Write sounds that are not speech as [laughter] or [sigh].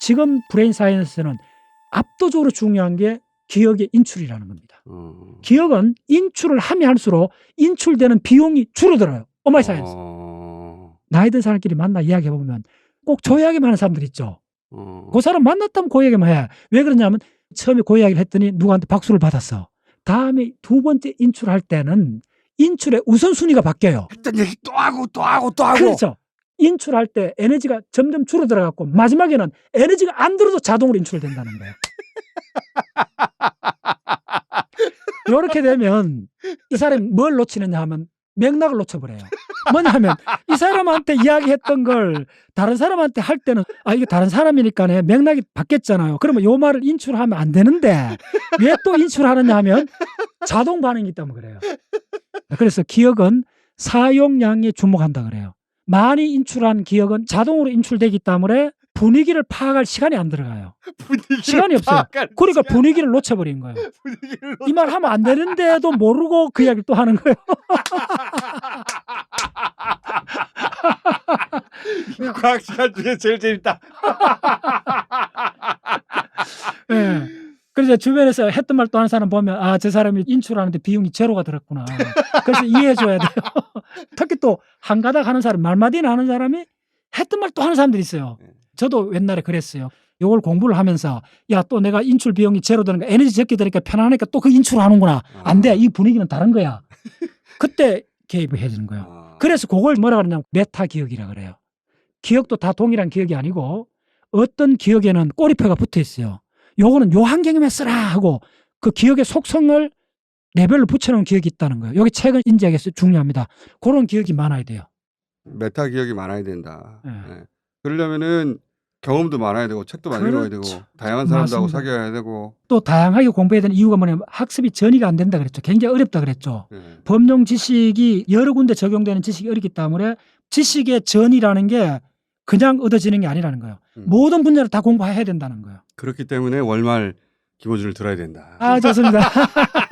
지금 브레인 사이언스는 압도적으로 중요한 게 기억의 인출이라는 겁니다. 어. 기억은 인출을 하면 할수록 인출되는 비용이 줄어들어요. 오마이 사이언스. 어. 나이 든 사람끼리 만나 이야기해 보면 꼭 조이야기만 하는 사람들 있죠. 어. 그 사람 만났다면 그 얘기만 해. 왜 그러냐면 처음에 그 이야기를 했더니 누구한테 박수를 받았어. 다음에 두 번째 인출할 때는 인출의 우선순위가 바뀌어요. 했던 얘기 또 하고 또 하고 또 하고. 그렇죠. 인출할 때 에너지가 점점 줄어들어 갖고 마지막에는 에너지가 안 들어도 자동으로 인출된다는 거예요. [laughs] 이렇게 되면 이 사람이 뭘 놓치느냐 하면 맥락을 놓쳐버려요. 뭐냐 하면 이 사람한테 이야기했던 걸 다른 사람한테 할 때는 아 이게 다른 사람이니까 내 맥락이 바뀌었잖아요. 그러면 요 말을 인출하면 안 되는데 왜 또 인출하느냐 하면 자동 반응이 있다면 그래요. 그래서 기억은 사용량에 주목한다 그래요. 많이 인출한 기억은 자동으로 인출되기 때문에 분위기를 파악할 시간이 안 들어가요. 시간이 없어요. 그러니까 시간. 분위기를 놓쳐버린 거예요. [laughs] 분위기를 이말 하면 안 되는데도 [laughs] 모르고 그 이야기를 또 하는 거예요. 놓- 과학 시간 중에 제일 재밌다. [laughs] 예. 그래서 주변에서 했던 말 또 하는 사람 보면 아 저 사람이 인출하는데 비용이 제로가 들었구나. 그래서 이해해줘야 돼요. 특히 또 한 가닥 하는 사람 말마디나 하는 사람이 했던 말 또 하는 사람들이 있어요. 네. 저도 옛날에 그랬어요. 요걸 공부를 하면서 야 또 내가 인출 비용이 제로 되니까 에너지 적게 드니까 편하니까 또 그 인출하는구나. 안 돼. 이 분위기는 다른 거야. [laughs] 그때 개입을 해야 되는 거예요. 아. 그래서 그걸 뭐라 그러냐면 메타 기억이라 그래요. 기억도 다 동일한 기억이 아니고 어떤 기억에는 꼬리표가 붙어 있어요. 요거는 요 환경에만 쓰라 하고 그 기억의 속성을 레벨로 붙여놓은 기억이 있다는 거예요. 여기 책을 인지하기 위해서 중요합니다. 그런 기억이 많아야 돼요. 메타 기억이 많아야 된다. 예. 예. 그러려면은 경험도 많아야 되고 책도 많이 읽어야 되고 그렇죠. 다양한 사람들하고 맞습니다. 사귀어야 되고. 또 다양하게 공부해야 되는 이유가 뭐냐면 학습이 전이가 안 된다 그랬죠. 굉장히 어렵다 그랬죠. 예. 법령 지식이 여러 군데 적용되는 지식이 어렵기 때문에 지식의 전이라는 게 그냥 얻어지는 게 아니라는 거예요. 음. 모든 분야를 다 공부해야 된다는 거예요. 그렇기 때문에 월말 기본주를 들어야 된다. 아, 좋습니다. [laughs]